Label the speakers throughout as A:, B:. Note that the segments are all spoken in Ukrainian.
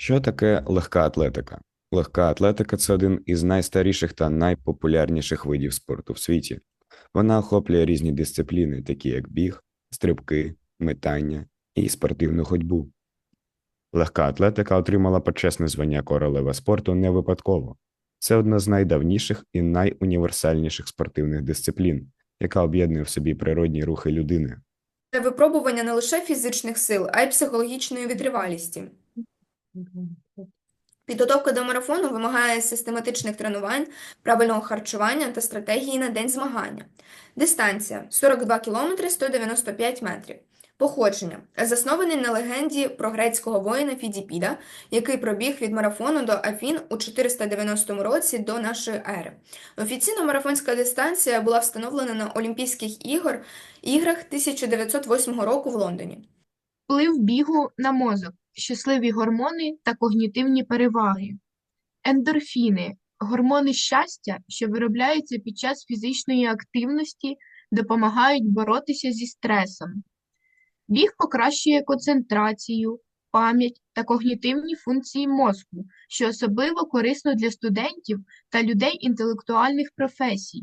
A: Що таке легка атлетика? Легка атлетика це один із найстаріших та найпопулярніших видів спорту в світі. Вона охоплює різні дисципліни, такі як біг, стрибки, метання і спортивну ходьбу. Легка атлетика отримала почесне звання королева спорту не випадково. Це одна з найдавніших і найуніверсальніших спортивних дисциплін, яка об'єднує в собі природні рухи людини.
B: Це випробування не лише фізичних сил, а й психологічної витривалісті. Підготовка до марафону вимагає систематичних тренувань, правильного харчування та стратегії на день змагання. Дистанція 42 км 195 метрів. Походження заснований на легенді про грецького воїна Фідіпіда, який пробіг від марафону до Афін у 490 році до нашої ери. Офіційно марафонська дистанція була встановлена на Олімпійських ігор, іграх 1908 року в Лондоні.
C: Вплив бігу на мозок, щасливі гормони та когнітивні переваги. Ендорфіни – гормони щастя, що виробляються під час фізичної активності, допомагають боротися зі стресом. Біг покращує концентрацію, пам'ять та когнітивні функції мозку, що особливо корисно для студентів та людей інтелектуальних професій.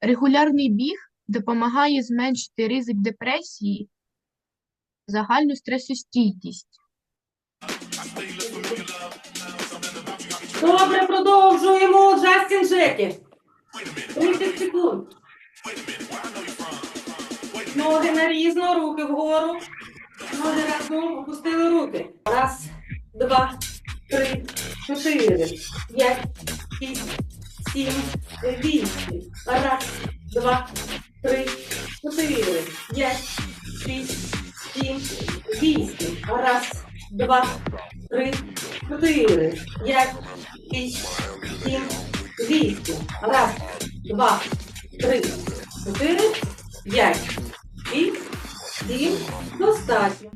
C: Регулярний біг допомагає зменшити ризик депресії загальну стресостійкість.
D: Добре, продовжуємо. Джастін Джекі. 30 секунд. Ноги нарізно, руки вгору. Ноги разом, опустили руки. Раз, два, три, чотири, п'ять, шість, сім, вісім. Раз, два, три, чотири, п'ять, шість, вісім. Раз, два, три, чотири, п'ять, шість, сім, вісім. Раз, два, три, чотири, п'ять, шість, сім. Достатньо.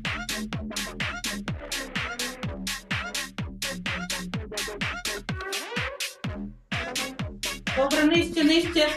D: Добре, нижче, нижче.